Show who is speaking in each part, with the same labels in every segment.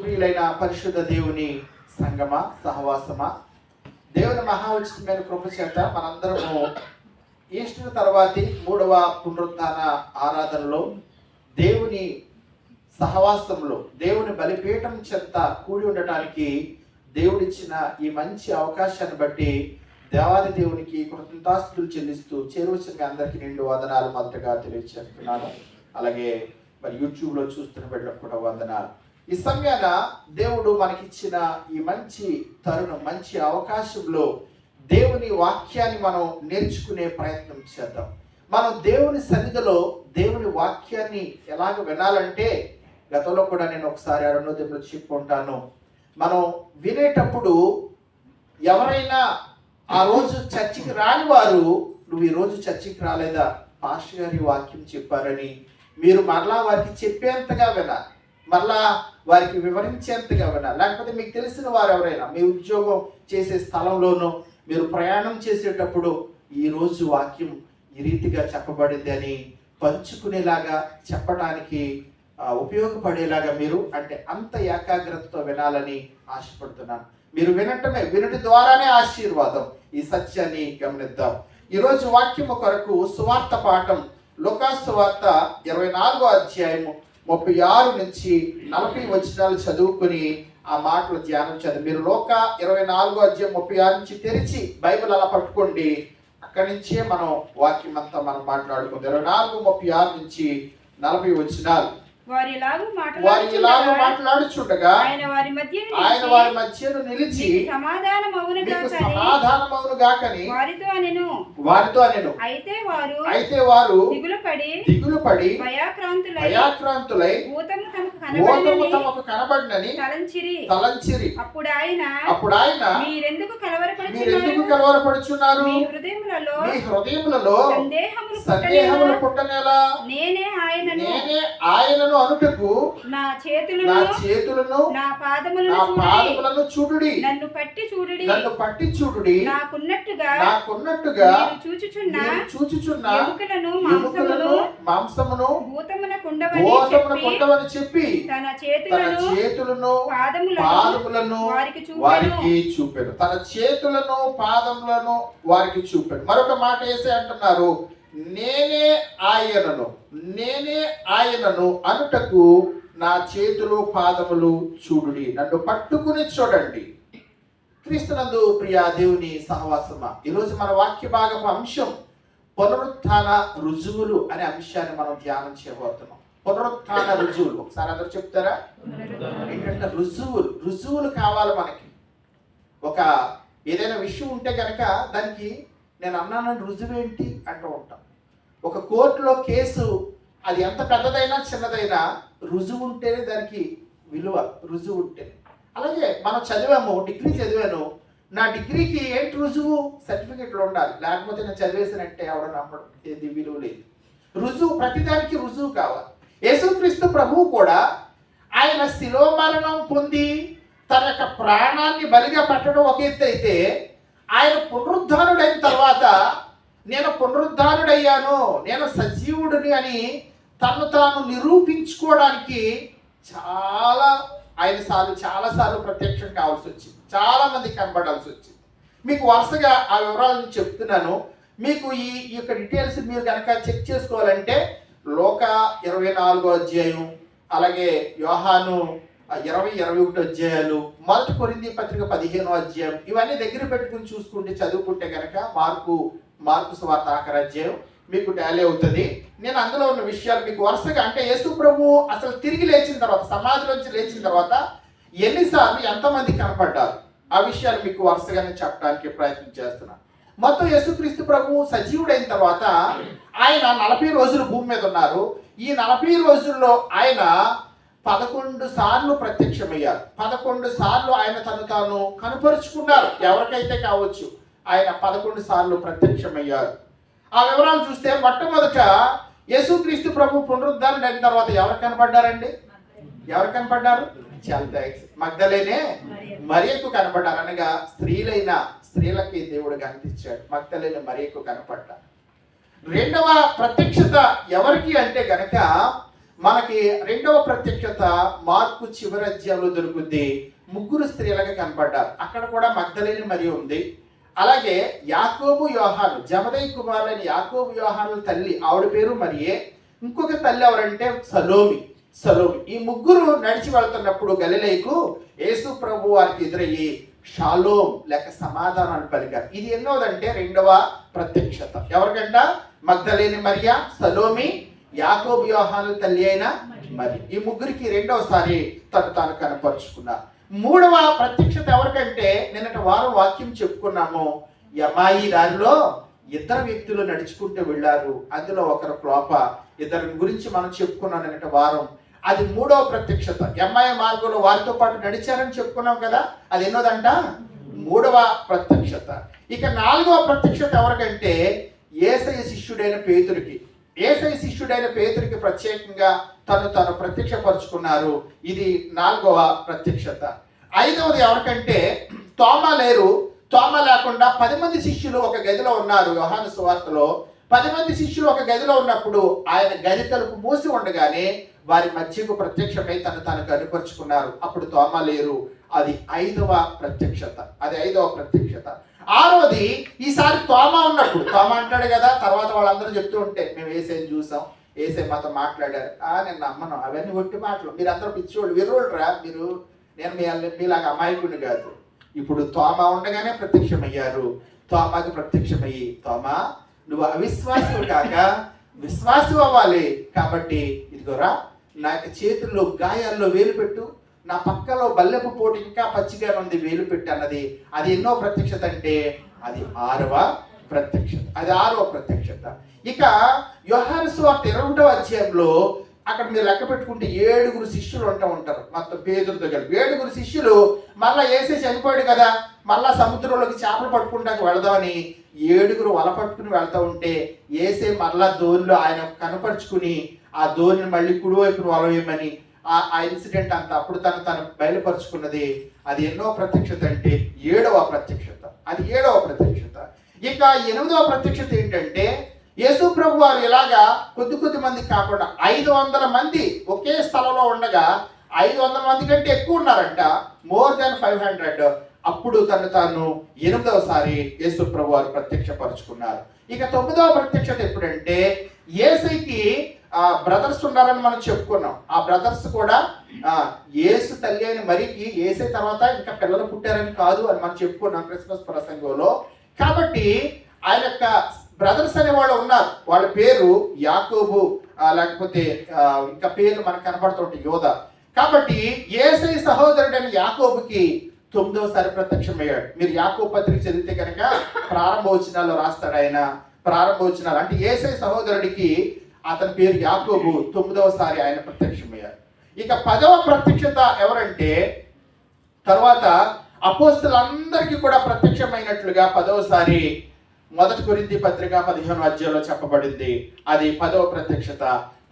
Speaker 1: ప్రియులైన పరిశుద్ధ దేవుని సంగమా సహవాసమా? దేవుని మహా ఉచితమైన కృప చేత మనందరము ఈస్టర్ తర్వాతి మూడవ పునరుత్థాన ఆరాధనలో దేవుని సహవాసంలో దేవుని బలిపీఠం చెంత కూడి ఉండటానికి దేవుడిచ్చిన ఈ మంచి అవకాశాన్ని బట్టి దేవాది దేవునికి కృతజ్ఞతాస్తులు చెల్లిస్తూ చేరువచ్చిన అందరికీ నిండు వందనాలు మొదటగా తెలియజేస్తున్నాను అలాగే మరి యూట్యూబ్లో చూస్తున్న బిడ్డలకు కూడా వందనాలు. ఈ సమయాన దేవుడు మనకిచ్చిన ఈ మంచి తరుణం మంచి అవకాశంలో దేవుని వాక్యాన్ని మనం నేర్చుకునే ప్రయత్నం చేద్దాం. మనం దేవుని సన్నిధిలో దేవుని వాక్యాన్ని ఎలాగ వినాలంటే గతంలో కూడా నేను ఒకసారి అరుణోదయంలో చెప్పుకుంటాను మనం వినేటప్పుడు ఎవరైనా ఆ రోజు చర్చికి రాని వారు నువ్వు ఈ రోజు చర్చికి రాలేదా? పాస్టర్ గారి వాక్యం చెప్పారని మీరు మరలా వారికి చెప్పేంతగా వినాలి. మళ్ళా వారికి వివరించేంతగా వినాలి లేకపోతే మీకు తెలిసిన వారు ఎవరైనా మీ ఉద్యోగం చేసే స్థలంలోనూ మీరు ప్రయాణం చేసేటప్పుడు ఈరోజు వాక్యం ఈ రీతిగా చెప్పబడింది అని పంచుకునేలాగా చెప్పడానికి ఉపయోగపడేలాగా మీరు అంటే అంత ఏకాగ్రతతో వినాలని ఆశపడుతున్నాను. మీరు వినటమే వినుటి ద్వారానే ఆశీర్వాదం. ఈ సత్యాన్ని గమనిద్దాం. ఈరోజు వాక్యము కొరకు సువార్త పాఠం లోకాసు వార్త ఇరవై నాలుగో అధ్యాయము ముప్పై ఆరు నుంచి నలభై వచనాలు చదువుకుని ఆ మాటలు ధ్యానం చదివి మీరు లోక ఇరవై నాలుగో అధ్యాయం ముప్పై ఆరు నుంచి తెరిచి బైబిల్ అలా పట్టుకోండి. అక్కడి నుంచే మనం వాక్యం అంతా మనం మాట్లాడుకుందాం. ఇరవై నాలుగు ముప్పై ఆరు నుంచి నలభై వచనాలు.
Speaker 2: వారి ఇలాగూ మాట్లాడుచుండగా ఆయన వారి మధ్య
Speaker 1: ఆయన వారి మధ్యను నిలిచి
Speaker 2: సమాధానం అవునుగా
Speaker 1: మీకు
Speaker 2: కానీ
Speaker 1: సమాధానమవును గాకని
Speaker 2: వారితో అనెను.
Speaker 1: వారితో నేను
Speaker 2: అయితే వారు
Speaker 1: అయితే వారు
Speaker 2: దిగులు పడి
Speaker 1: దిగులు పడి
Speaker 2: భయాక్రాంతులై
Speaker 1: భయాక్రాంతులై
Speaker 2: భూతము తమకు
Speaker 1: తమకు కనబడినని
Speaker 2: తలంచిరి.
Speaker 1: తలంచిరి.
Speaker 2: అప్పుడు ఆయన
Speaker 1: అప్పుడు ఆయన
Speaker 2: మీరెందుకు కలవరపడుచున్నారు?
Speaker 1: కలవరపడుచున్నారు
Speaker 2: మీ హృదయములలో
Speaker 1: మీ హృదయములలో
Speaker 2: సందేహములు
Speaker 1: సందేహములు
Speaker 2: పుట్టనేలా నేనే ఆయనను
Speaker 1: నేనే ఆయనను అనుటకు
Speaker 2: నా
Speaker 1: నా
Speaker 2: చేతులను
Speaker 1: చేతులను
Speaker 2: నా
Speaker 1: నా
Speaker 2: పాదములను చూడుడి.
Speaker 1: పాదములను చూడుడి.
Speaker 2: నన్ను పట్టి చూడుడి.
Speaker 1: నన్ను పట్టి చూడుడి.
Speaker 2: నాకున్నట్టుగా
Speaker 1: నాకున్నట్టుగా
Speaker 2: చూచుచున్న
Speaker 1: చూచుచున్న
Speaker 2: ఎముకలను మాంసమును
Speaker 1: మాంసమును
Speaker 2: భూతమున కుండవని
Speaker 1: గోతమున
Speaker 2: చెప్పి తన చేతులను
Speaker 1: చేతులను
Speaker 2: పాదములను
Speaker 1: పాదములను
Speaker 2: వారికి
Speaker 1: వారికి చూపాను. తన చేతులను పాదములను వారికి చూపాను. మరొక మాట వేసి అంటున్నారు. నేనే ఆయనను నేనే ఆయనను అనుటకు నా చేతులు పాదములు చూడుడి. నన్ను పట్టుకుని చూడండి. క్రీస్తునందు ప్రియా దేవుని సహవాసమ? ఈరోజు మన వాక్య భాగపు అంశం పునరుత్థాన రుజువులు అనే అంశాన్ని మనం ధ్యానం చేయబోతున్నాం. పునరుత్థాన రుజువులు. ఒకసారి అందరూ చెప్తారా? ఏంటంటే రుజువులు రుజువులు కావాలి మనకి. ఒక ఏదైనా విషయం ఉంటే కనుక దానికి నేను అన్నానని రుజువు ఏంటి అంటూ ఉంటాం. ఒక కోర్టులో కేసు అది ఎంత పెద్దదైనా చిన్నదైనా రుజువు ఉంటేనే దానికి విలువ రుజువు ఉంటేనే. అలాగే మనం చదివాము డిగ్రీ చదివాను. నా డిగ్రీకి ఏంటి రుజువు? సర్టిఫికెట్లు ఉండాలి. లేకపోతే నేను చదివేసానంటే ఎవరు నమ్మడం ఏది విలువ లేదు. రుజువు ప్రతిదానికి రుజువు కావాలి. యేసుక్రీస్తు ప్రభువు కూడా ఆయన శిలో మరణం పొంది తన యొక్క ప్రాణాన్ని బలిగా పెట్టడం ఒక ఎత్తు అయితే ఆయన పునరుద్ధానుడైన తర్వాత నేను పునరుద్ధానుడయ్యాను నేను సజీవుడిని అని తను తాను నిరూపించుకోవడానికి చాలా ఆయన సార్లు చాలాసార్లు ప్రత్యక్షం కావాల్సి వచ్చింది. చాలామంది కనబడాల్సి వచ్చింది. మీకు వరుసగా ఆ వివరాలను చెప్తున్నాను. మీకు ఈ యొక్క డీటెయిల్స్ మీరు కనుక చెక్ చేసుకోవాలంటే లోక ఇరవై నాలుగో అధ్యాయం అలాగే యోహాను ఇరవై ఇరవై ఒకటి అధ్యాయాలు మొదటి కొరింది పత్రిక పదిహేనో అధ్యాయం ఇవన్నీ దగ్గర పెట్టుకుని చూసుకుంటే చదువుకుంటే కనుక మార్పు మార్పు స్వార్థ ఆఖరి అధ్యాయం మీకు టాలీ అవుతుంది. నేను అందులో ఉన్న విషయాలు మీకు వరుసగా అంటే యేసు ప్రభు అసలు తిరిగి లేచిన తర్వాత సమాజంలోంచి లేచిన తర్వాత ఎన్నిసార్లు ఎంతమంది కనపడ్డారు? ఆ విషయాలు మీకు వరుసగానే చెప్పడానికి ప్రయత్నం చేస్తున్నాను మొత్తం యేసుక్రీస్తు ప్రభు సజీవుడైన తర్వాత ఆయన నలభై రోజులు భూమి మీద ఉన్నారు. ఈ నలభై రోజుల్లో ఆయన పదకొండు సార్లు ప్రత్యక్షమయ్యారు. పదకొండు సార్లు ఆయన తను తాను కనపరుచుకున్నారు. ఎవరికైతే కావచ్చు ఆయన పదకొండు సార్లు ప్రత్యక్షమయ్యారు. ఆ వివరాలు చూస్తే మొట్టమొదట యేసుక్రీస్తు ప్రభు పునరుద్ధారణ అయిన తర్వాత ఎవరు కనపడ్డారండి? ఎవరు కనపడ్డారు? చాలా థ్యాంక్స్ మగ్ధలేనే మరియకు కనపడ్డారు. అనగా స్త్రీలైన స్త్రీలకి దేవుడు కనిపించాడు. మగ్ధలేన మరియకు కనపడ్డారు. రెండవ ప్రత్యక్షత ఎవరికి అంటే గనక మనకి రెండవ ప్రత్యక్షత మార్పు చివరి అధ్యాయంలో దొరుకుద్ది. ముగ్గురు స్త్రీలుగా కనపడ్డారు. అక్కడ కూడా మగ్ధలేని మరి ఉంది. అలాగే యాకోబు యోహాను జమదయ్ కుమారులైన యాకోబు యోహాను తల్లి ఆవిడ పేరు మరియే. ఇంకొక తల్లి ఎవరంటే సలోమి సలోమి. ఈ ముగ్గురు నడిచి వెళ్తున్నప్పుడు గలిలేకు యేసు ప్రభు వారికి ఎదురయ్యి షాలోం లేక సమాధానాన్ని పలికారు. ఇది ఎన్నోదంటే రెండవ ప్రత్యక్షత. ఎవరికంట? మగ్ధలేని మరియా సలోమి యాకోబు యోహాను తల్లి అయిన మరి. ఈ ముగ్గురికి రెండవసారి తను తాను కనపరుచుకున్నారు మూడవ ప్రత్యక్షత ఎవరికంటే నిన్నటి వారం వాక్యం చెప్పుకున్నాము. యమాయి దారిలో ఇద్దరు వ్యక్తులు నడుచుకుంటూ వెళ్ళారు. అందులో ఒకరు క్లోప ఇద్దరి గురించి మనం చెప్పుకున్నాం నిన్నటి వారం. అది మూడవ ప్రత్యక్షత. ఎంఐ మార్గంలో వారితో పాటు నడిచారని చెప్పుకున్నాం కదా అది ఎన్నోదంట? మూడవ ప్రత్యక్షత. ఇక నాలుగవ ప్రత్యక్షత ఎవరికంటే ఏసయ శిష్యుడైన పేతురికి. ఏసై శిష్యుడైన పేతురికి ప్రత్యేకంగా తను తను ప్రత్యక్షపరుచుకున్నారు. ఇది నాలుగవ ప్రత్యక్షత. ఐదవది ఎవరికంటే తోమ లేరు తోమ లేకుండా పది మంది శిష్యులు ఒక గదిలో ఉన్నారు వ్యవహాన సువార్తలో. పది మంది శిష్యులు ఒక గదిలో ఉన్నప్పుడు ఆయన గది తలుపు మూసి ఉండగానే వారి మధ్యకు ప్రత్యక్షమై తను తను కనుపరుచుకున్నారు. అప్పుడు తోమ లేరు అది ఐదవ ప్రత్యక్షత. అది ఐదవ ప్రత్యక్షత. ఆరోది ఈసారి తోమ ఉన్నప్పుడు. తోమ అంటాడు కదా తర్వాత వాళ్ళందరూ చెప్తూ ఉంటే మేము ఏసేని చూసాం ఏసే మాతో మాట్లాడారు? ఆ నేను నమ్మను. అవన్నీ ఒట్టి మాటలు. మీరు అందరూ పిచ్చోళ్ళు విరోళ్ళరా మీరు. నేను మీ మీలాగా అమాయకుడిని కాదు. ఇప్పుడు తోమ ఉండగానే ప్రత్యక్షమయ్యారు. తోమకి ప్రత్యక్షమయ్యి తోమా నువ్వు అవిశ్వాసం కాక విశ్వాసం అవ్వాలి కాబట్టి ఇదిగోరా నా చేతుల్లో గాయాల్లో వేలు పెట్టు. నా పక్కలో బల్లెపు పోటు ఇంకా పచ్చిగా ఉంది వేలు పెట్టి అన్నది అది ఎన్నో ప్రత్యక్షత అంటే అది ఆరవ ప్రత్యక్షత అది ఆరవ ప్రత్యక్షత. ఇక యోహాను వార్త ఇరవై అధ్యాయంలో అక్కడ మీరు లెక్క పెట్టుకుంటే ఏడుగురు శిష్యులు ఉంటా ఉంటారు మొత్తం పేదలతో కలిపి. ఏడుగురు శిష్యులు మళ్ళా వేసే చనిపోయాడు కదా మళ్ళా సముద్రంలోకి చేపలు పట్టుకుంటానికి వెళదామని ఏడుగురు వల పట్టుకుని వెళ్తూ ఉంటే వేసే మళ్ళా దోనిలో ఆయన కనపరుచుకుని ఆ ధోనిని మళ్ళీ కుడివైపున వలవేయమని ఆ ఆ ఇన్సిడెంట్ అంతా అప్పుడు తను తను బయలుపరుచుకున్నది అది ఎన్నో ప్రత్యక్షత అంటే ఏడవ ప్రత్యక్షత. అది ఏడవ ప్రత్యక్షత. ఇక ఎనిమిదవ ప్రత్యక్షత ఏంటంటే యేసు ప్రభు వారు ఇలాగా కొద్ది కొద్ది మంది కాకుండా ఐదు వందల మంది ఒకే స్థలంలో ఉండగా ఐదు వందల మంది కంటే ఎక్కువ ఉన్నారంట. మోర్ దాన్ ఫైవ్ హండ్రెడ్ అప్పుడు తను తాను ఎనిమిదవసారి యేసు ప్రభు వారు ప్రత్యక్షపరుచుకున్నారు. ఇక తొమ్మిదవ ప్రత్యక్షత ఎప్పుడంటే ఏసైకి ఆ బ్రదర్స్ ఉన్నారని మనం చెప్పుకున్నాం. ఆ బ్రదర్స్ కూడా ఆ తల్లి అని మరికి ఏసై తర్వాత ఇంకా పిల్లలు పుట్టారని కాదు అని మనం చెప్పుకున్నాం క్రిస్మస్ ప్రసంగంలో. కాబట్టి ఆయన యొక్క బ్రదర్స్ అనే వాళ్ళు ఉన్నారు. వాళ్ళ పేరు యాకోబు లేకపోతే ఇంకా పేర్లు మనకు కనబడుతుంటాయి యోధ. కాబట్టి ఏసై సహోదరుడైన యాకోబుకి తొమ్మిదవసారి ప్రత్యక్షమయ్యాడు. మీరు యాకోబు పత్రిక చదివితే కనుక ప్రారంభోచనాల్లో రాస్తాడు ఆయన. ప్రారంభోచనాలు అంటే ఏసై సహోదరుడికి అతని పేరు యాకోబు తొమ్మిదవసారి ఆయన ప్రత్యక్షమయ్యారు. ఇక పదవ ప్రత్యక్షత ఎవరంటే తర్వాత అపోస్తులందరికీ కూడా ప్రత్యక్షమైనట్లుగా పదవసారి మొదటి కొరింది పత్రిక పదిహేను అధ్యాయంలో చెప్పబడింది. అది పదవ ప్రత్యక్షత.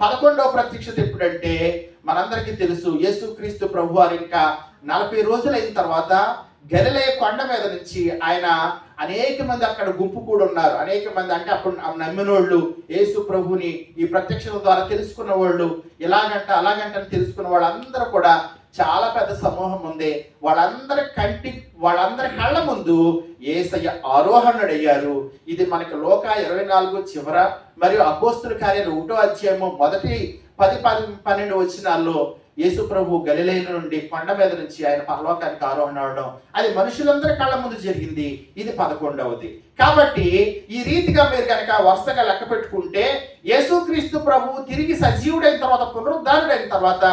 Speaker 1: పదకొండవ ప్రత్యక్షత ఎప్పుడంటే మనందరికీ తెలుసు యేసుక్రీస్తు ప్రభు వారు ఇంకా నలభై రోజులైన తర్వాత గలిలే కొండ మీద నుంచి ఆయన అనేక మంది అక్కడ గుంపు కూడా ఉన్నారు. అనేక మంది అంటే అప్పుడు నమ్మినోళ్ళు యేసు ప్రభుని ఈ ప్రత్యక్షత ద్వారా తెలుసుకున్న వాళ్ళు ఇలాగంట అలాగంట అని తెలుసుకున్న వాళ్ళందరూ కూడా చాలా పెద్ద సమూహం ఉంది. వాళ్ళందరి కంటి వాళ్ళందరి కళ్ళ ముందు ఏసయ్య ఆరోహణుడయ్యారు. ఇది మనకి లోక ఇరవై నాలుగు చివర మరియు అపోస్తుల కార్యాలు ఒకటో అధ్యాయము మొదటి పది పది పన్నెండు వచ్చినాల్లో యేసు ప్రభు గలిలైన నుండి కొండ మీద నుంచి ఆయన పరలోకానికి ఆరోహణ అవడం అది మనుషులందరి కళ్ళ ముందు జరిగింది. ఇది పదకొండవది. కాబట్టి ఈ రీతిగా మీరు కనుక వరుసగా లెక్క పెట్టుకుంటే యేసుక్రీస్తు ప్రభు తిరిగి సజీవుడైన తర్వాత పునరుద్ధారుడైన తర్వాత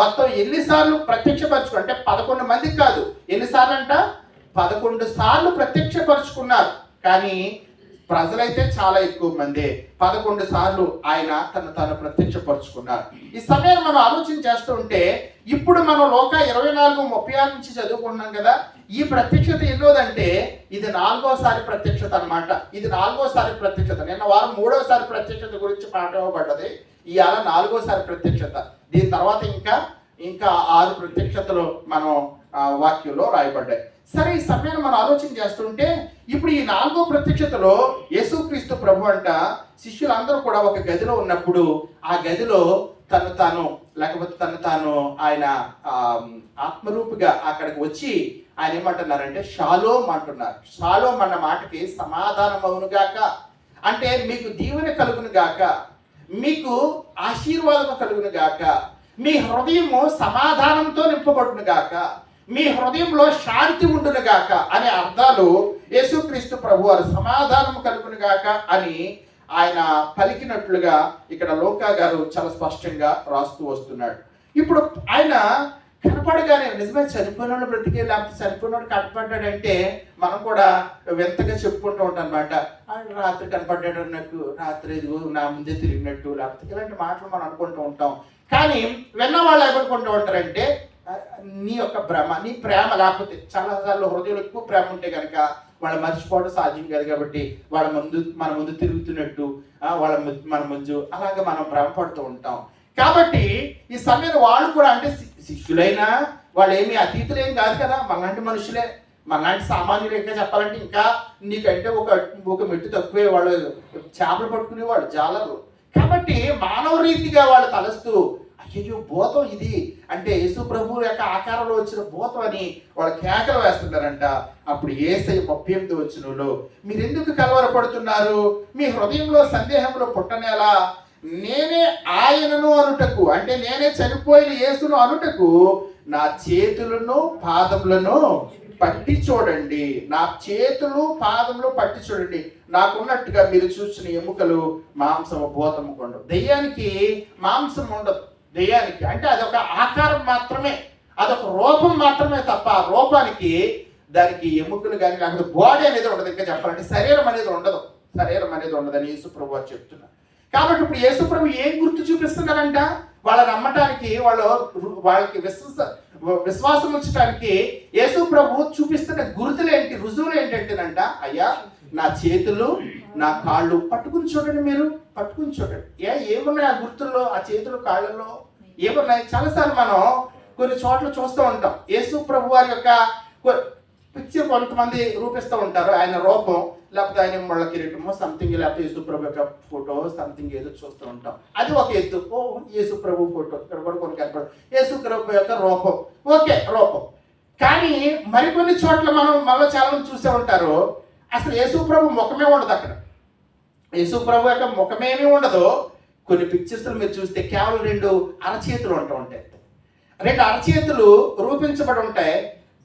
Speaker 1: మొత్తం ఎన్నిసార్లు ప్రత్యక్షపరచుకు అంటే పదకొండు మందికి కాదు. ఎన్నిసార్లు అంట పదకొండు సార్లు ప్రత్యక్షపరుచుకున్నారు. కానీ ప్రజలైతే చాలా ఎక్కువ మంది. పదకొండు సార్లు ఆయన తను తాను ప్రత్యక్షపరుచుకున్నారు. ఈ సమయాన్ని మనం ఆలోచన చేస్తూ ఉంటే ఇప్పుడు మనం లోక ఇరవై నాలుగు ముప్పై ఆరు నుంచి చదువుకుంటున్నాం కదా ఈ ప్రత్యక్షత ఎన్నోదంటే ఇది నాలుగోసారి ప్రత్యక్షత అనమాట ఇది నాలుగోసారి ప్రత్యక్షత. నిన్న వారం మూడోసారి ప్రత్యక్షత గురించి పాట ఇవ్వబడ్డది. ఇవాళ నాలుగోసారి ప్రత్యక్షత. దీని తర్వాత ఇంకా ఇంకా ఆరు ప్రత్యక్షతలు మనం ఆ, వాక్యంలో రాయబడ్డాయి. సరే ఈ సమయాన్ని మనం ఆలోచన చేస్తుంటే ఇప్పుడు ఈ నాలుగో ప్రత్యక్షతలో యేసుక్రీస్తు ప్రభు అంట శిష్యులందరూ కూడా ఒక గదిలో ఉన్నప్పుడు ఆ గదిలో తను తాను లేకపోతే తను తాను ఆయన ఆత్మరూపిగా అక్కడికి వచ్చి ఆయన ఏమంటున్నారంటే షాలోమ్ అంటున్నారు. షాలోమ్ అన్న మాటకి సమాధానం అవును గాక. అంటే మీకు దీవెన కలుగును గాక. మీకు ఆశీర్వాదం కలుగును గాక. మీ హృదయము సమాధానంతో నింపబడును గాక. మీ హృదయంలో శాంతి ఉండును గాక అనే అర్థాలు యేసుక్రీస్తు ప్రభు వారు సమాధానం కలుగును గాక అని ఆయన పలికినట్లుగా ఇక్కడ లోకా గారు చాలా స్పష్టంగా రాస్తూ వస్తున్నాడు. ఇప్పుడు ఆయన కనపడగానే నిజమే చనిపోయినోడు బ్రతికే లేకపోతే చనిపోయినోడు కనపడ్డాడంటే మనం కూడా వింతగా చెప్పుకుంటూ ఉంటాం అనమాట ఆయన రాత్రి కనపడ్డాడు అన్నట్టు రాత్రి ఇదిగో నా ముందే తిరిగినట్టు లేకపోతే ఇలాంటి మాటలు మనం అనుకుంటూ ఉంటాం. కానీ విన్న వాళ్ళు ఏమనుకుంటూ ఉంటారంటే నీ యొక్క భ్రమ నీ ప్రేమ లేకపోతే చాలా సార్లు హృదయంలో ఎక్కువ ప్రేమ ఉంటే కనుక వాళ్ళ మర్చిపోవడం సాధ్యం కాదు కాబట్టి వాళ్ళ ముందు మన ముందు తిరుగుతున్నట్టు వాళ్ళ ము- మన ముందు అలాగే మనం భ్రమపడుతూ ఉంటాం. కాబట్టి ఈ సమయంలో వాళ్ళు కూడా అంటే శిష్యులైనా వాళ్ళు ఏమి ఏం కాదు కదా మనలాంటి మనుషులే మనలాంటి సామాన్యులు ఇంకా చెప్పాలంటే ఇంకా నీకంటే ఒక ఒక మెట్టు తక్కువే వాళ్ళు చేపలు పట్టుకునే వాళ్ళు జాలరు. కాబట్టి మానవ రీతిగా వాళ్ళు తలస్తూ అయ్యో భూతం ఇది అంటే యేసు ప్రభు యొక్క ఆకారంలో వచ్చిన భూతం అని వాళ్ళు కేకలు వేస్తున్నారంట అప్పుడు ఏసై ముప్పై ఎనిమిది వచ్చినలో మీరెందుకు కలవరపడుతున్నారు? మీ హృదయంలో సందేహంలో పుట్టనేలా? నేనే ఆయనను అనుటకు అంటే నేనే చనిపోయిన యేసును అనుటకు నా చేతులను పాదములను పట్టి చూడండి. నా చేతులు పాదములు పట్టి చూడండి. నాకున్నట్టుగా మీరు చూసిన ఎముకలు మాంసము భూతము కొండ దెయ్యానికి మాంసం ఉండదు. దెయ్యానికి. అంటే అదొక ఆకారం మాత్రమే అదొక రూపం మాత్రమే తప్ప ఆ రూపానికి దానికి ఎముకలు కానీ లేకపోతే బాడీ అనేది ఉండదు. ఇంకా చెప్పాలంటే శరీరం అనేది ఉండదు. శరీరం అనేది ఉండదని యేసుప్రభు వారు చెప్తున్నారు. కాబట్టి ఇప్పుడు యేసుప్రభు ఏం గుర్తు చూపిస్తున్నారంట వాళ్ళ నమ్మటానికి వాళ్ళు వాళ్ళకి విశ్వాస విశ్వాసం ఉంచడానికి యేసు ప్రభు చూపిస్తున్న గుర్తులు ఏంటి? రుజువులు ఏంటంటేనంట అయ్యా నా చేతులు నా కాళ్ళు పట్టుకుని చూడండి మీరు పట్టుకుని చూడండి. ఏ ఏమున్నాయి ఆ గుర్తుల్లో ఆ చేతులు కాళ్ళల్లో? ఏమున్నాయి? చాలాసార్లు మనం కొన్ని చోట్ల చూస్తూ ఉంటాం. యేసు ప్రభు వారి యొక్క పిక్చర్ కొంతమంది రూపిస్తూ ఉంటారు. ఆయన రూపం లేకపోతే ఆయన ముళ్ళ కిరీటము సంథింగ్ లేకపోతే యేసు ప్రభు యొక్క ఫోటో సంథింగ్ ఏదో చూస్తూ ఉంటాం. అది ఒక ఎత్తు. ఓ యేసు ప్రభు ఫోటో. ఇక్కడ కూడా కొన్ని కనపడదు యేసు ప్రభు యొక్క రూపం. ఓకే రూపం. కానీ మరికొన్ని చోట్ల మనం మనలో చాలా మంది చూసే ఉంటారు. అసలు యేసు ప్రభు ముఖమే ఉండదు అక్కడ. యేసు యొక్క ముఖమేమీ ఉండదు కొన్ని పిక్చర్స్లు మీరు చూస్తే కేవలం రెండు అరచేతులు ఉంటూ ఉంటాయి. రెండు అరచేతులు రూపించబడి ఉంటాయి.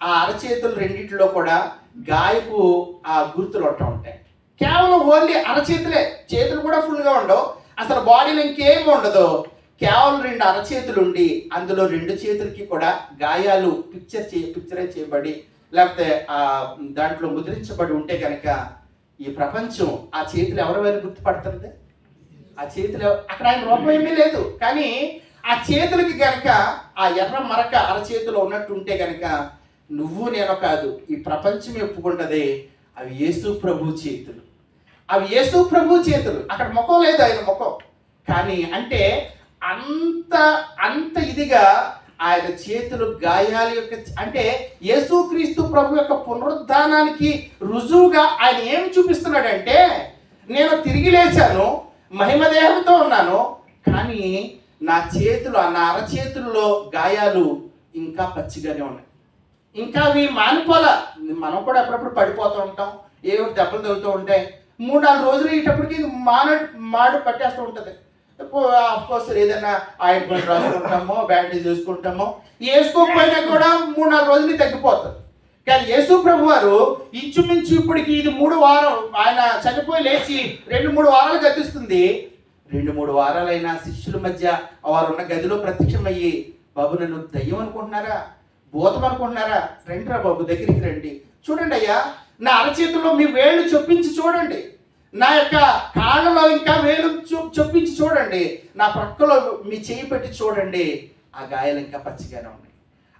Speaker 1: ఆ అరచేతులు రెండిట్లో కూడా గాయపు ఆ గుర్తులు ఉంటూ ఉంటాయి. కేవలం ఓన్లీ అరచేతులే. చేతులు కూడా ఫుల్గా ఉండవు. అసలు బాడీలో ఇంకేం ఉండదు? కేవలం రెండు అరచేతులు ఉండి అందులో రెండు చేతులకి కూడా గాయాలు పిక్చర్ చే పిక్చరే చేయబడి లేకపోతే దాంట్లో ముద్రించబడి ఉంటే కనుక ఈ ప్రపంచం ఆ చేతులు ఎవరి గుర్తుపడుతుంది? ఆ చేతులు అక్కడ ఆయన రూపం ఏమీ లేదు. కానీ ఆ చేతులకి గనక ఆ ఎర్ర మరక అరచేతిలో ఉన్నట్టు ఉంటే గనక నువ్వు నేను కాదు ఈ ప్రపంచం ఎప్పుకుంటది అవి యేసు ప్రభు చేతులు. అవి యేసు ప్రభు చేతులు. అక్కడ ముఖం లేదు ఆయన ముఖం. కానీ అంటే అంత అంత ఇదిగా ఆయన చేతులు గాయాల యొక్క అంటే యేసుక్రీస్తు ప్రభు యొక్క పునరుద్ధానానికి రుజువుగా ఆయన ఏమి చూపిస్తున్నాడంటే నేను తిరిగి లేచాను మహిమ దేహంతో ఉన్నాను కానీ నా చేతులు ఆ నా అరచేతుల్లో గాయాలు ఇంకా పచ్చిగానే ఉన్నాయి. ఇంకా అవి మానిపోల. మనం కూడా అప్పుడప్పుడు పడిపోతూ ఉంటాం ఏవో దెబ్బలు తగులుతూ ఉంటాయి. మూడు నాలుగు రోజులు అయ్యేటప్పటికి మాన మాడు పట్టేస్తూ ఉంటుంది. కోర్స్ ఏదైనా ఆయింట్మెంట్ రాసుకుంటామో బ్యాండేజ్ వేసుకుంటామో వేసుకోకపోయినా కూడా మూడు నాలుగు రోజులు తగ్గిపోతుంది. కానీ యేసు ప్రభు వారు ఇంచుమించు ఇప్పటికి ఇది మూడు వారం ఆయన చనిపోయి లేచి రెండు మూడు వారాలు గతిస్తుంది. రెండు మూడు వారాలైనా శిష్యుల మధ్య వారు ఉన్న గదిలో ప్రత్యక్షమయ్యి బాబు నన్ను దయ్యం అనుకుంటున్నారా? భూతం అనుకుంటున్నారా? రండి రా బాబు దగ్గరికి రండి. చూడండి అయ్యా నా అరచేతుల్లో మీ వేళ్ళు చొప్పించి చూడండి. నా యొక్క కాళ్ళలో ఇంకా వేలు చొప్పించి చూడండి. నా ప్రక్కలో మీ చేయి పెట్టి చూడండి. ఆ గాయాలు ఇంకా పచ్చిగానే ఉన్నాయి.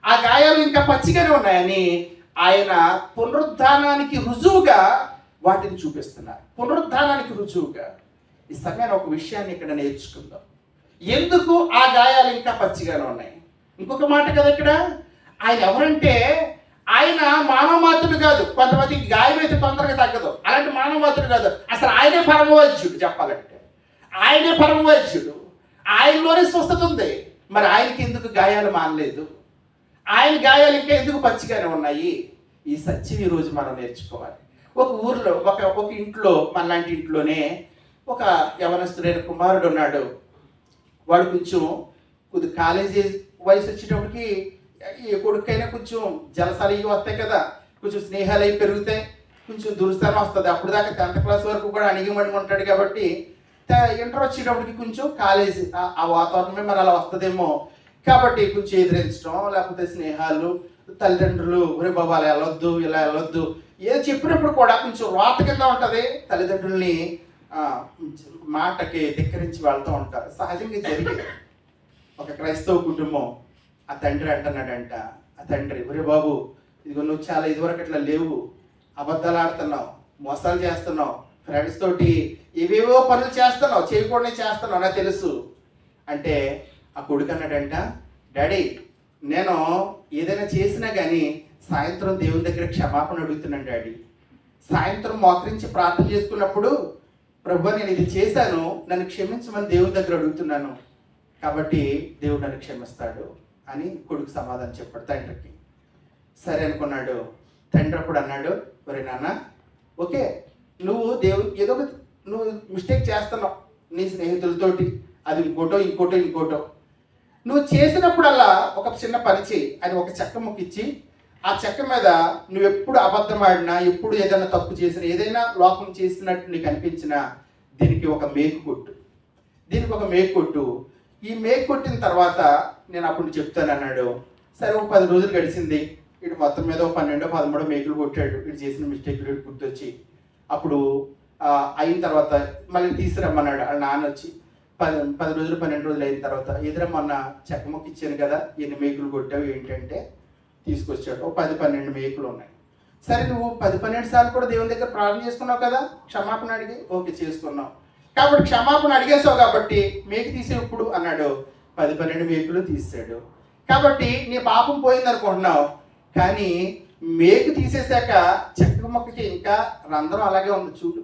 Speaker 1: ఆ గాయాలు ఇంకా పచ్చిగానే ఉన్నాయని ఆయన పునరుద్ధానానికి రుజువుగా వాటిని చూపిస్తున్నారు. పునరుద్ధానానికి రుజువుగా. ఈ సమయాన్ని ఒక విషయాన్ని ఇక్కడ నేర్చుకుందాం. ఎందుకు ఆ గాయాలు ఇంకా పచ్చిగానే ఉన్నాయి? ఇంకొక మాట కదా ఇక్కడ. ఆయన ఎవరంటే ఆయన మానవమాతుడు కాదు. కొంతమందికి గాయమైతే తొందరగా తగ్గదు. అలాంటి మానవమాతుడు కాదు. అసలు ఆయనే పరమవైద్యుడు చెప్పాలంటే. ఆయనే పరమవైద్యుడు ఆయనలోనే స్వస్థత ఉంది. మరి ఆయనకి ఎందుకు గాయాలు మానలేదు? ఆయన గాయాలు ఇంకా ఎందుకు పచ్చిగానే ఉన్నాయి? ఈ సత్యం ఈరోజు మనం నేర్చుకోవాలి. ఒక ఊర్లో ఒక ఒక ఇంట్లో మన లాంటి ఇంట్లోనే ఒక యవనస్తుడైన కుమారుడు ఉన్నాడు. వాడు కొంచెం కొద్ది కాలేజీ వయసు వచ్చేటప్పటికి ఏ కొడుకైనా కొంచెం జలసాలు ఇవి వస్తాయి కదా కొంచెం స్నేహాలు అవి పెరుగుతాయి కొంచెం దురుస్తనం వస్తుంది. అప్పుడు దాకా టెన్త్ క్లాస్ వరకు కూడా అణిగిమణిగి ఉంటాడు కాబట్టి ఇంటర్ వచ్చేటప్పటికి కొంచెం కాలేజీ ఆ- వాతావరణమే మరి అలా వస్తుందేమో. కాబట్టి కొంచెం ఎదిరించడం లేకపోతే స్నేహాలు తల్లిదండ్రులు ఒరే బాబు అలా వెళ్ళొద్దు ఇలా వెళ్ళొద్దు. ఏదో చెప్పినప్పుడు కూడా కొంచెం రోత కింద ఉంటుంది. తల్లిదండ్రుల్ని మాటకి ధిక్కరించి వెళ్తూ ఉంటారు. సహజంగా జరిగేది. ఒక క్రైస్తవ కుటుంబం. ఆ తండ్రి అంటున్నాడంట ఆ తండ్రి ఒరే బాబు ఇదిగో నువ్వు చాలా ఇదివరకు అట్లా లేవు. అబద్ధాలు ఆడుతున్నావు మోసాలు చేస్తున్నావు ఫ్రెండ్స్ తోటి ఏవేవో పనులు చేస్తున్నావు చేయకూడనే చేస్తున్నావు నాకు తెలుసు. అంటే ఆ కొడుకు అన్నాడంట డాడీ నేను ఏదైనా చేసినా కానీ సాయంత్రం దేవుని దగ్గర క్షమాపణ అడుగుతున్నాను డాడీ. సాయంత్రం మోకరించి ప్రార్థన చేసుకున్నప్పుడు ప్రభు నేను ఇది చేశాను నన్ను క్షమించమని దేవుని దగ్గర అడుగుతున్నాను. కాబట్టి దేవుడు నన్ను క్షమిస్తాడు. అని కొడుకు సమాధానం చెప్పాడు తండ్రికి. సరే అనుకున్నాడు. తండ్రి అప్పుడు అన్నాడు ఒరే నాన్న ఓకే నువ్వు దేవు ఏదో ఒక నువ్వు మిస్టేక్ చేస్తున్నావు నీ స్నేహితులతోటి. అది ఇంకోటో ఇంకోటో ఇంకోటో. నువ్వు చేసినప్పుడల్లా ఒక చిన్న పని చేయి. అని ఒక చెక్క ముక్కిచ్చి ఆ చెక్క మీద నువ్వు ఎప్పుడు అబద్ధం ఆడినా ఎప్పుడు ఏదైనా తప్పు చేసినా ఏదైనా లోపం చేసినట్టు నీకు అనిపించినా దీనికి ఒక మేకు కొట్టు. దీనికి ఒక మేకు కొట్టు. ఈ మేకు కొట్టిన తర్వాత నేను అప్పుడు చెప్తాను అన్నాడు. సరే ఒక పది రోజులు గడిచింది. ఇటు మొత్తం మీద ఒక పన్నెండో పదమూడో మేకులు కొట్టాడు. ఇటు చేసిన మిస్టేక్ ఇటు గుర్తొచ్చి. అప్పుడు అయిన తర్వాత మళ్ళీ తీసుకురమ్మన్నాడు. వాళ్ళ నాన్న వచ్చి పది పది రోజులు పన్నెండు రోజులు అయిన తర్వాత ఎదుర మొన్న చెక్క మొక్క ఇచ్చాను కదా ఎన్ని మేకులు కొట్టావు ఏంటంటే? తీసుకొచ్చాడు. ఓ పది పన్నెండు మేకులు ఉన్నాయి. సరే నువ్వు పది పన్నెండు సార్లు కూడా దేవుని దగ్గర ప్రార్థన చేసుకున్నావు కదా? క్షమాపణ అడిగి. ఓకే చేసుకున్నావు కాబట్టి క్షమాపణ అడిగేశావు కాబట్టి మేకు తీసే ఇప్పుడు అన్నాడు పది పన్నెండు మేకులు తీసాడు కాబట్టి నీ పాపం పోయింది అనుకుంటున్నావు కానీ మేకు తీసేశాక చెక్క మొక్కకి ఇంకా రంధ్రం అలాగే ఉంది చూడు.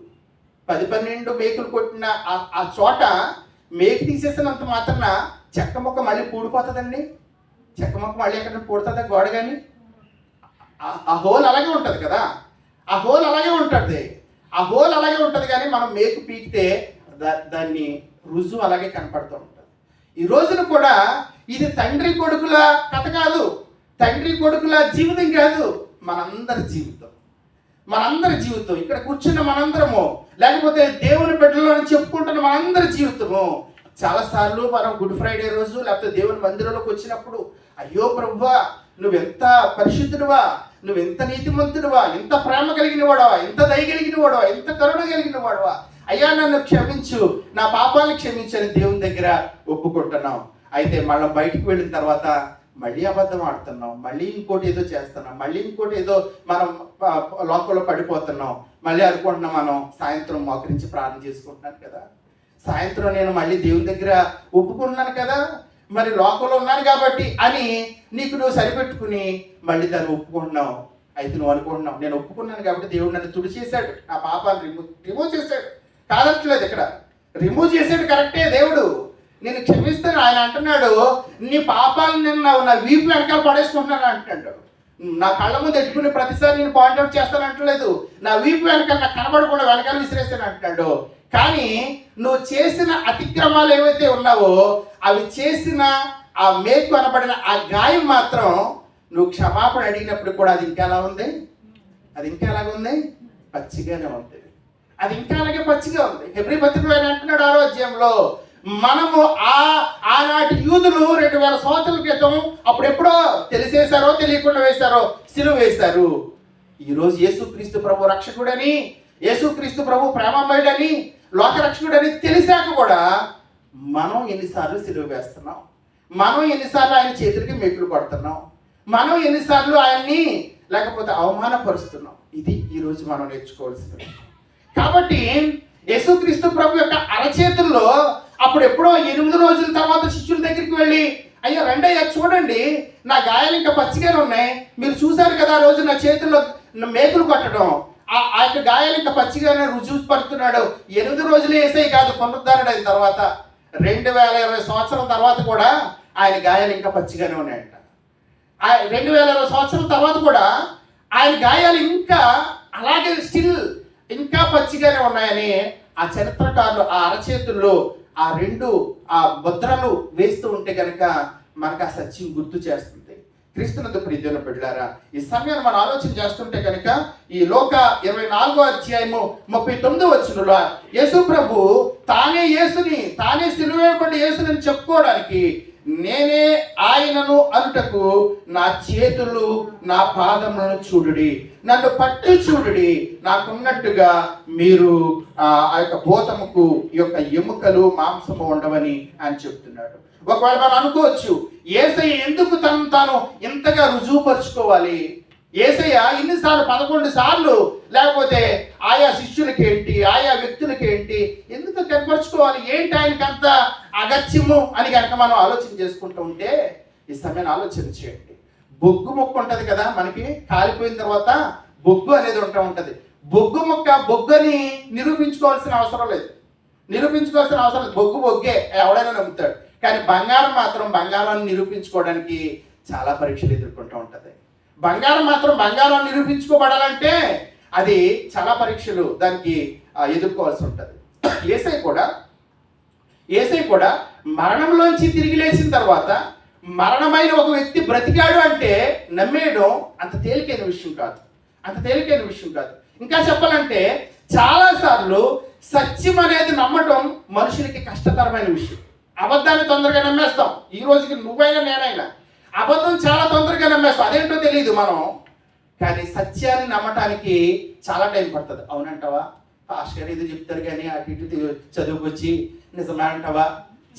Speaker 1: పది పన్నెండు మేకులు కొట్టిన ఆ- చోట మేకు తీసేసినంత మాత్రాన చెక్క మొక్క మళ్ళీ పూడిపోతుందండి. చెక్క మొక్క మళ్ళీ ఎక్కడ పూడుతుందా గోడ కానీ ఆ- హోల్ అలాగే ఉంటుంది కదా. ఆ హోల్ అలాగే ఉంటుంది. ఆ హోల్ అలాగే ఉంటుంది కానీ మనం మేకు పీకితే దాన్ని రుజువు అలాగే కనపడుతూ ఉంటుంది. ఈ రోజున కూడా ఇది తండ్రి కొడుకుల కథ కాదు. తండ్రి కొడుకుల జీవితం కాదు. మనందరి జీవితం. మనందరి జీవితం. ఇక్కడ కూర్చున్న మనందరము లేకపోతే దేవుని బిడ్డలో అని చెప్పుకుంటున్న మనందరి జీవితము చాలాసార్లు మనం గుడ్ ఫ్రైడే రోజు లేకపోతే దేవుని మందిరంలోకి వచ్చినప్పుడు అయ్యో ప్రభువా నువ్వెంత పరిశుద్ధుడువా నువ్వెంత నీతిమంతుడువా ఎంత ప్రేమ కలిగిన వాడవా ఎంత దయ కలిగిన వాడవా ఎంత కరుణ కలిగిన వాడవా అయ్యా నన్ను క్షమించు. నా పాపాలను క్షమించని దేవుని దగ్గర ఒప్పుకుంటున్నాం. అయితే మళ్ళీ బయటికి వెళ్ళిన తర్వాత మళ్ళీ అబద్ధం ఆడుతున్నాం. మళ్ళీ ఇంకోటి ఏదో చేస్తున్నాం. మళ్ళీ ఇంకోటి ఏదో మనం లోకంలో పడిపోతున్నాం. మళ్ళీ అనుకుంటున్నాం మనం సాయంత్రం మోకరించి ప్రార్థన చేసుకుంటున్నాను కదా. సాయంత్రం నేను మళ్ళీ దేవుని దగ్గర ఒప్పుకున్నాను కదా. మరి లోకంలో ఉన్నాను కాబట్టి అని నీకు నువ్వు సరిపెట్టుకుని మళ్ళీ దాన్ని ఒప్పుకుంటున్నావు. అయితే నువ్వు అనుకుంటున్నావు నేను ఒప్పుకున్నాను కాబట్టి దేవుడు నన్ను తుడిచేశాడు. నా పాపాన్ని రిమూవ్ రిమూవ్ చేశాడు. కాదట్లేదు ఇక్కడ. రిమూవ్ చేసేది కరెక్టే దేవుడు. నేను క్షమిస్తాను ఆయన అంటున్నాడు నీ పాపాలను నేను నా- వీపు వెనకాల పడేసుకుంటున్నాను అంటున్నాడు. నా కళ్ళ ముందు ఎట్టుకునే ప్రతిసారి నేను పాయింట్అవుట్ చేస్తాను అంటలేదు. నా వీపు వెనకాల నాకు కనబడకుండా వెనకాల విసిరేస్తాను అంటున్నాడు. కానీ నువ్వు చేసిన అతిక్రమాలు ఏవైతే ఉన్నావో అవి చేసిన ఆ మేకు అనబడిన ఆ గాయం మాత్రం నువ్వు క్షమాపణ అడిగినప్పుడు కూడా అది ఇంకా ఎలా ఉంది? అది ఇంకా ఎలాగ ఉంది పచ్చిగానే ఉంది. అది ఇంకా అలాగే పచ్చిగా ఉంది. హెబ్రి పత్రికలో ఆయన అంటున్నాడు ఆరోగ్యంలో మనము ఆ ఆనాటి యూదులు రెండు వేల సంవత్సరాల క్రితం అప్పుడు ఎప్పుడో తెలిసేశారో తెలియకుండా వేశారో సిలువ వేశారు. ఈరోజు యేసుక్రీస్తు ప్రభు రక్షకుడని యేసుక్రీస్తు ప్రభు ప్రేమమయుడని లోకరక్షకుడని తెలిసాక కూడా మనం ఎన్నిసార్లు సిలువ వేస్తున్నాం. మనం ఎన్నిసార్లు ఆయన చేతులకి మెట్లు కొడుతున్నాం. మనం ఎన్నిసార్లు ఆయన్ని లేకపోతే అవమానపరుస్తున్నాం. ఇది ఈరోజు మనం నేర్చుకోవాల్సింది. కాబట్టి యేసుక్రీస్తు ప్రభు యొక్క అరచేతుల్లో అప్పుడు ఎప్పుడో ఎనిమిది రోజుల తర్వాత శిష్యుల దగ్గరికి వెళ్ళి అయ్యా రెండయ్యా చూడండి నా గాయాలు ఇంకా పచ్చిగానే ఉన్నాయి. మీరు చూశారు కదా ఆ రోజు నా చేతుల్లో మేకులు కొట్టడం. ఆ ఆ యొక్క గాయాలు ఇంకా పచ్చిగానే రుజువు పడుతున్నాడు. ఎనిమిది రోజులు వేసాయి కాదు పునరుద్ధరణ అయిన తర్వాత. రెండు వేల ఇరవై సంవత్సరం తర్వాత కూడా ఆయన గాయాలు ఇంకా పచ్చిగానే ఉన్నాయంట. ఆ రెండు వేల ఇరవై సంవత్సరం తర్వాత కూడా ఆయన గాయాలు ఇంకా అలాగే స్టిల్ ఇంకా పచ్చిగానే ఉన్నాయని ఆ చరిత్రకారులు ఆ అరచేతుల్లో ఆ రెండు ఆ ముద్రలు వేస్తూ ఉంటే కనుక మనకు ఆ సత్యం గుర్తు చేస్తుంది. క్రీస్తునందు ప్రీతిలో బిడ్డారా ఈ సమయాన్ని మనం ఆలోచన చేస్తుంటే కనుక ఈ లోక ఇరవై నాలుగో అధ్యాయము ముప్పై తొమ్మిదో వచ్చినలో యేసు ప్రభు తానే యేసుని తానే సిలువేయబడి యేసుని చెప్పుకోవడానికి నేనే ఆయనను అనుటకు నా చేతులు నా పాదములను చూడుడి. నన్ను పట్టి చూడుడి. నాకున్నట్టుగా మీరు ఆ యొక్క భూతముకు ఈ యొక్క ఎముకలు మాంసము ఉండవని అని చెప్తున్నాడు. ఒకవేళ మనం అనుకోవచ్చు ఏసై ఎందుకు తను తాను ఇంతగా రుజువుపరుచుకోవాలి? ఏసయ్య ఇన్నిసార్లు పదకొండు సార్లు లేకపోతే ఆయా శిష్యులకి ఏంటి ఆయా వ్యక్తులకి ఏంటి ఎందుకు కనపరుచుకోవాలి? ఏంటి ఆయనకి అంత అగత్యము అని కనుక మనం ఆలోచన చేసుకుంటూ ఉంటే ఈ సమయాన్ని ఆలోచన చేయండి. బొగ్గు మొక్క ఉంటుంది కదా మనకి కాలిపోయిన తర్వాత బొగ్గు అనేది ఉంటూ ఉంటుంది. బొగ్గు మొక్క బొగ్గని నిరూపించుకోవాల్సిన అవసరం లేదు. నిరూపించుకోవాల్సిన అవసరం లేదు. బొగ్గు బొగ్గే ఎవడైనా నమ్ముతాడు. కానీ బంగారం మాత్రం బంగారాన్ని నిరూపించుకోవడానికి చాలా పరీక్షలు ఎదుర్కొంటూ ఉంటుంది. బంగారం మాత్రం బంగారం నిరూపించుకోబడాలంటే అది చాలా పరీక్షలు దానికి ఎదుర్కోవాల్సి ఉంటుంది. ఏసై కూడా ఏసై కూడా మరణంలోంచి తిరిగి లేచిన తర్వాత మరణమైన ఒక వ్యక్తి బ్రతికాడు అంటే నమ్మేయడం అంత తేలికైన విషయం కాదు. అంత తేలికైన విషయం కాదు. ఇంకా చెప్పాలంటే చాలాసార్లు సత్యం అనేది నమ్మటం మనుషులకి కష్టతరమైన విషయం. అబద్ధాన్ని తొందరగా నమ్మేస్తాం. ఈ రోజుకి నువ్వైనా నేనైనా. అబద్ధం చాలా తొందరగా నమ్మేస్తాం. అదేంటో తెలియదు మనం. కానీ సత్యాన్ని నమ్మటానికి చాలా టైం పడుతుంది. అవునంటావా? పాస్టర్ గారు ఏదో చెప్తారు కానీ అటు ఇటు చదువుకొచ్చి నిజమే అంటావా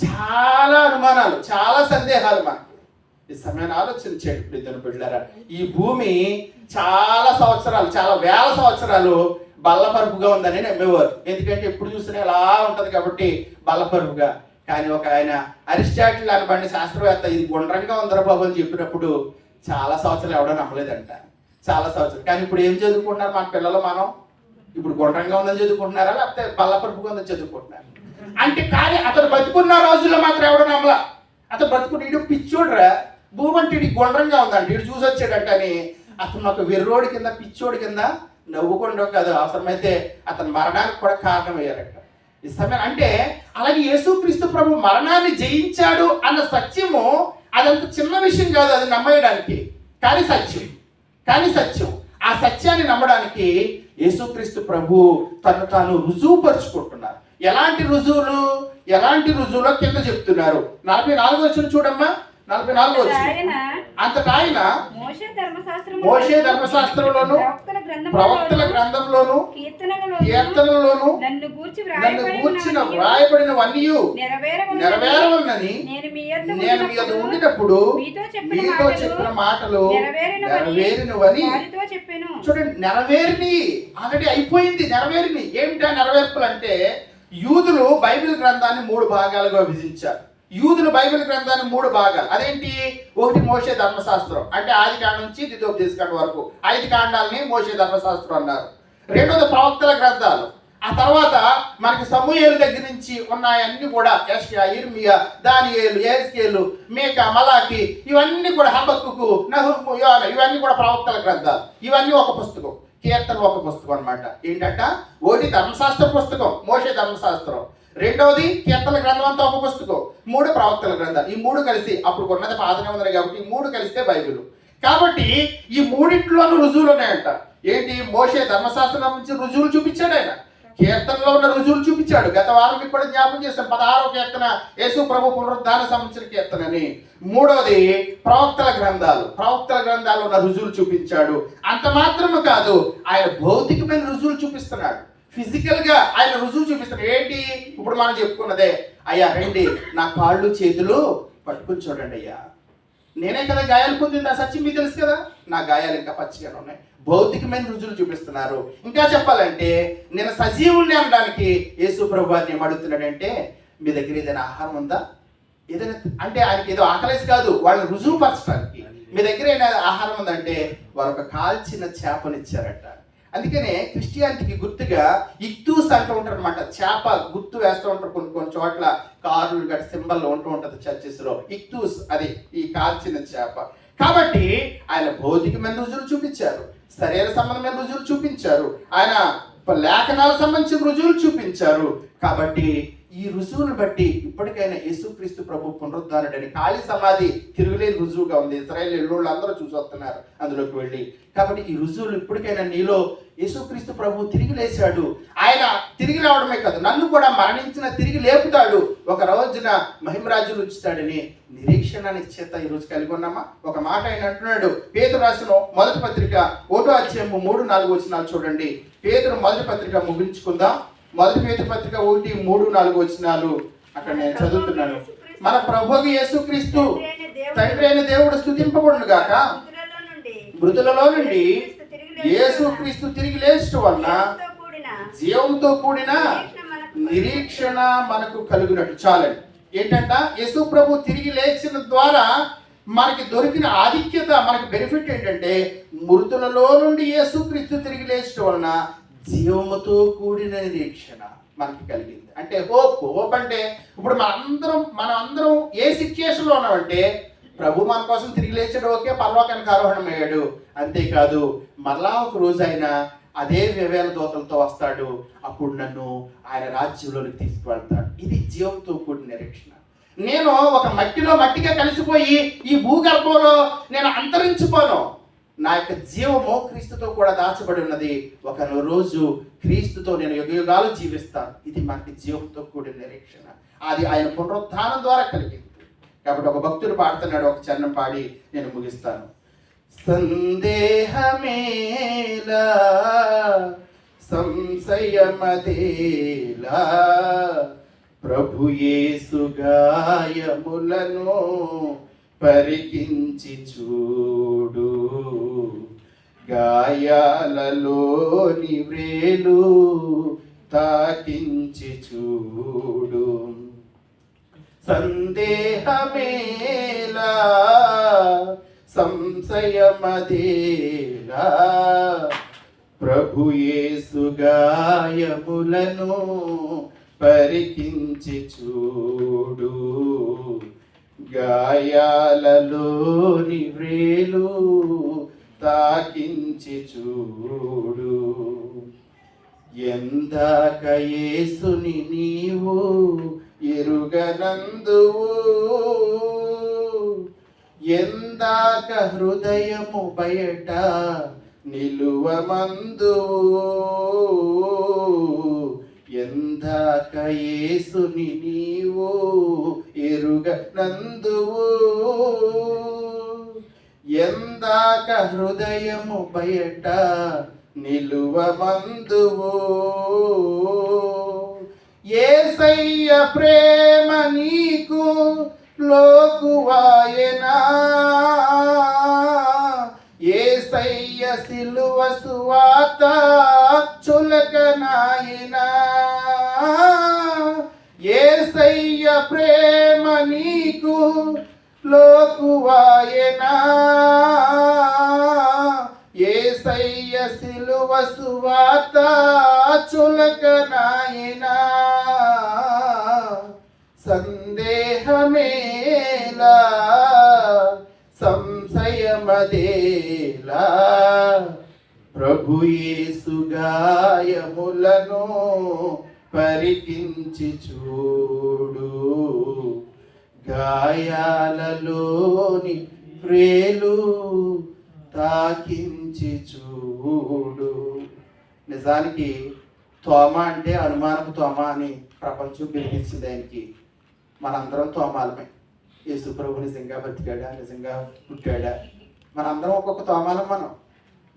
Speaker 1: చాలా అనుమానాలు చాలా సందేహాలు మనకి ఈ సమయాన్ని ఆలోచన చేయండి ఇద్దరు బిడ్డారా ఈ భూమి చాలా సంవత్సరాలు చాలా వేల సంవత్సరాలు బల్లపరుపుగా ఉందని నమ్మేవారు. ఎందుకంటే ఎప్పుడు చూసినా ఎలా ఉంటుంది కాబట్టి బల్లపరుపుగా. కానీ ఒక ఆయన అరిస్టాటిల్ అనబడిన శాస్త్రవేత్త ఇది గుండ్రంగా ఉందరా బాబు అని చెప్పినప్పుడు చాలా సంవత్సరాలు ఎవడో నమ్మలేదంట. చాలా సంవత్సరాలు. కానీ ఇప్పుడు ఏం చదువుకుంటున్నారు మన పిల్లలు మనం? ఇప్పుడు గుండ్రంగా ఉందని చదువుకుంటున్నారా? లేకపోతే బల్లపరుపుగా ఉందని చదువుకుంటున్నారు? అంటే కానీ అతను బతుకున్న రోజుల్లో మాత్రం ఎవడో నమ్మలా. అతను బతుకుని ఇడు పిచ్చోడురా. భూమి అంటే ఇటు గుండ్రంగా ఉందంట. ఇటు చూసి వచ్చాడంట అని. అతను ఒక వెర్రోడి కింద పిచ్చోడి కింద నవ్వుకుండా కాదు. అవసరమైతే అతను మరణానికి కూడా కారణమయ్యారట. ఇస్తామని అంటే అలాగే యేసుక్రీస్తు ప్రభు మరణాన్ని జయించాడు అన్న సత్యము అదంత చిన్న విషయం కాదు అది నమ్మేయడానికి. కానీ సత్యం. కానీ సత్యం. ఆ సత్యాన్ని నమ్మడానికి యేసుక్రీస్తు ప్రభు తను తాను రుజువుపరుచుకుంటున్నారు. ఎలాంటి రుజువులు? ఎలాంటి రుజువులో కింద చెప్తున్నారు? నలభై నాలుగు వచ్చిన చూడమ్మా. నలభై నాలుగు అంతటా ఆయన
Speaker 2: మోషే
Speaker 1: ధర్మశాస్త్రంలోను
Speaker 2: ప్రవక్తల
Speaker 1: గ్రంథంలోను
Speaker 2: కీర్తనలలో
Speaker 1: కీర్తనలోను
Speaker 2: నన్ను
Speaker 1: కూర్చిన
Speaker 2: వ్రాయబడినవన్నీ నెరవేరవలెనని నేను మీ ఉండినప్పుడు
Speaker 1: ఉండినప్పుడు
Speaker 2: మీతో చెప్పిన మాటలు నెరవేరినవని
Speaker 1: చూడండి నెరవేరిని ఆల్రెడీ అయిపోయింది నెరవేరిని. ఏమిటా నెరవేర్పులు అంటే యూదులు బైబిల్ గ్రంథాన్ని మూడు భాగాలుగా విభజించారు. యూదుల బైబిల్ గ్రంథాన్ని మూడు భాగాలు. అదేంటి? ఒకటి మోసే ధర్మశాస్త్రం. అంటే ఆది కాండం నుంచి ద్వితోపదేశకాండం వరకు. ఐదు కాండాలని మోసే ధర్మశాస్త్రం అన్నారు. రెండోది ప్రవక్తల గ్రంథాలు. ఆ తర్వాత మనకి సమూహేలు దగ్గర నుంచి ఉన్నాయన్నీ కూడా యష్యా ఇర్మియా దానియేలు ఏస్కేలు మేక మలాకి ఇవన్నీ కూడా హబక్కుకు నహుకు యోన ఇవన్నీ కూడా ప్రవక్తల గ్రంథాలు. ఇవన్నీ ఒక పుస్తకం. కీర్తన ఒక పుస్తకం అన్నమాట. ఏంటంట? ఒకటి ధర్మశాస్త్ర పుస్తకం మోషే ధర్మశాస్త్రం. రెండవది కీర్తన గ్రంథం అంతా ఒక పుస్తకం. మూడు ప్రవక్తల గ్రంథాలు. ఈ మూడు కలిసి అప్పుడు కొన్నది పాత నిబంధన కాబట్టి ఈ మూడు కలిస్తే బైబిల్. కాబట్టి ఈ మూడింటిలోనూ రుజువులు ఉన్నాయంట. ఏంటి? మోషే ధర్మశాస్త్రం నుంచి రుజువులు చూపించాడు ఆయన. కీర్తనలో ఉన్న రుజువులు చూపించాడు. గత వారం కూడా జ్ఞాపకం చేశాం పదహారో కీర్తన యేసు ప్రభు పునరుద్ధాన సంవత్సర కీర్తనని. మూడోది ప్రవక్తల గ్రంథాలు. ప్రవక్తల గ్రంథాలు ఉన్న రుజువులు చూపించాడు. అంత మాత్రమే కాదు ఆయన భౌతికమైన రుజువులు చూపిస్తున్నాడు. ఫిజికల్గా ఆయన రుజువు చూపిస్తారు ఏంటి? ఇప్పుడు మనం చెప్పుకున్నదే అయ్యా రండి. నా కాళ్ళు చేతులు పట్టుకుని చూడండి అయ్యా. నేనే కదా గాయాలు పొందింది ఆ సత్యం మీకు తెలుసు కదా? నా గాయాలు ఇంకా పచ్చిగానే ఉన్నాయి. భౌతికమైన రుజువులు చూపిస్తున్నారు. ఇంకా చెప్పాలంటే నేను సజీవుణ్ణి అనడానికి యేసు ప్రభువారిని అడుగుతున్నాడంటే మీ దగ్గర ఏదైనా ఆహారం ఉందా? ఏదైనా అంటే ఆయనకి ఏదో ఆకలేసి కాదు వాళ్ళని రుజువుపరచడానికి. మీ దగ్గర ఏదైనా ఆహారం ఉందంటే వారు ఒక కాల్చిన చేపనిచ్చారట. అందుకనే క్రిస్టియానిటీకి గుర్తుగా ఇక్తూస్ అంటూ ఉంటారు అనమాట చేప గుర్తు వేస్తూ ఉంటారు కొన్ని కొన్ని చోట్ల. కార్లు గట్ సింబల్లో ఉంటూ ఉంటుంది చర్చెస్లో ఇక్తూస్ అది ఈ కాల్చిన చేప. కాబట్టి ఆయన భౌతికమైన రుజువులు చూపించారు. శరీర సంబంధమైన రుజువులు చూపించారు. ఆయన లేఖనాలకు సంబంధించిన రుజువులు చూపించారు. కాబట్టి ఈ రుజువును బట్టి ఇప్పటికైనా యేసుక్రీస్తు ప్రభు పునరుద్ధారుడని ఖాళీ సమాధి తిరుగులేని రుజువుగా ఉంది. ఇస్రాయల్ ఎల్లుళ్ళు అందరూ చూసొస్తున్నారు అందులోకి వెళ్ళి కాబట్టి ఈ రుజువులు ఇప్పటికైనా నీలో యేసుక్రీస్తు ప్రభు తిరిగి లేచాడు ఆయన తిరిగి రావడమే కాదు నన్ను కూడా మరణించిన తిరిగి లేపుతాడు. ఒక రోజున మహిమరాజులు ఉంచుతాడని నిరీక్షణ నిశ్చేత ఈ రోజు కలిగి ఉన్నామా? ఒక మాట ఆయన అంటున్నాడు. పేదరు రాసిన మొదటి పత్రిక ఓటో అధ్యాయము మూడు నాలుగు వచ్చినాలు చూడండి. పేదరు మొదటి పత్రిక ముగించుకుందాం. మొదటి పేద పత్రిక ఒకటి మూడు నాలుగు వచ్చినాలు అక్కడ నేను చదువుతున్నాను. మన ప్రభుకి యేసుక్రీస్తు తండ్రి అయిన దేవుడు స్థుతింపబడును గాక
Speaker 2: మృతులలో నుండి
Speaker 1: మృతులలో
Speaker 2: యేసుక్రీస్తు తిరిగి
Speaker 1: యేసుక్రీస్తు లేచడం వలన జీవంతో కూడిన
Speaker 2: నిరీక్షణ మనకు
Speaker 1: కలిగినట్టు. చాలండి. ఏంటంట? యేసు ప్రభు తిరిగి లేచిన ద్వారా మనకి దొరికిన ఆధిక్యత మనకి బెనిఫిట్ ఏంటంటే మృతులలో నుండి యేసుక్రీస్తు తిరిగి లేచడం వలన జీవముతో కూడిన నిరీక్షణ మనకి కలిగింది. అంటే హోప్ హోప్ అంటే ఇప్పుడు మన అందరం మన అందరం ఏ సిచ్యుయేషన్లో ఉన్నామంటే ప్రభు మన కోసం తిరిగి లేచడం ఓకే పర్వాకానికి ఆరోహణం అయ్యాడు అంతేకాదు మరలా ఒక రోజు ఆయన అదే వ్యవేల దూతలతో వస్తాడు. అప్పుడు నన్ను ఆయన రాజ్యంలోనికి తీసుకువెళ్తాడు. ఇది జీవంతో కూడిన నిరీక్షణ నేను ఒక మట్టిలో మట్టిగా కలిసిపోయి ఈ భూగర్భంలో నేను అంతరించిపోను. నా యొక్క జీవము క్రీస్తుతో కూడా దాచబడి ఉన్నది. ఒక రోజు క్రీస్తుతో నేను యుగ యుగాలు జీవిస్తాను. ఇది మనకి జీవంతో కూడిన నిరీక్షణ. అది ఆయన పునరుత్థానం ద్వారా కలిగింది. కాబట్టి ఒక భక్తుడు పాడుతున్నాడు ఒక చరణం పాడి నేను ముగిస్తాను. సందేహమేలా సంశయమదేలా ప్రభు యేసు గాయములను పరికించి చూడు. గాయాలలోని వ్రేలు తాకించి చూడు. సందేహమేలా సంశయమదేలా ప్రభు గాయములను పరికించి చూడు. గాయాలలోని వ్రేలు తాకించి చూడు. ఎందాక యేసుని నీవు ఎరుగనందువు. ఎందాక హృదయము బయట నిలువమందువు. ఎందాక యేసుని నీవు ఎరుగనందువు ఎందాక హృదయము బయట నిలువమందువు ఏసయ్య ప్రేమ నీకు లోకువాయనా ఏసయ్య సిలువ సువాత చులకనాయనా ఏసయ్య ప్రేమ నీకు లోకువాయనా. ఏసయ్య సిలువ సువాత చులకనాయనా. సందేహమేలా సంశయమదేలా. ప్రభు యేసు గాయములను పరికించి చూడు. గాయాలలోని ప్రేలు తాకించి చూడు. నిజానికి తోమ అంటే అనుమానపు తోమ అని ప్రపంచం పిలిపించింది ఆయనకి. మనందరం తోమాలమే. యేసుప్రభు నిజంగా బతికాడా? నిజంగా పుట్టాడా? మనందరం ఒక్కొక్క తోమాలం మనం.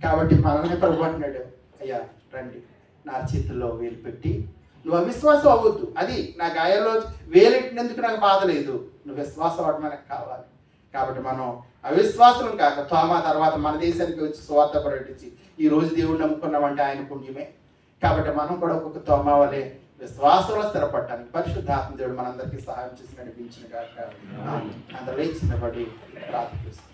Speaker 1: కాబట్టి మనల్ని ప్రభు అంటున్నాడు అయ్యా రండి. నా చేతుల్లో వేలు పెట్టి నువ్వు అవిశ్వాసం అవ్వద్దు. అది నా గాయాల్లో వేలెట్టినందుకు నాకు బాధ లేదు. నువ్వు విశ్వాసం అవ్వడం నాకు కావాలి. కాబట్టి మనం అవిశ్వాసం కాక తోమ తర్వాత మన దేశానికి వచ్చి స్వార్థ ప్రకటించి ఈ రోజు దేవుడిని నమ్ముకున్నామంటే ఆయన పుణ్యమే. కాబట్టి మనం కూడా ఒక్కొక్క తోమ వలె విశ్వాసంలో స్థిరపడటానికి పరిశుద్ధాత్మ దేవుడు మనందరికీ సహాయం చేసి నడిపించిన కాక అందరూ బడి ప్రార్థిస్తాం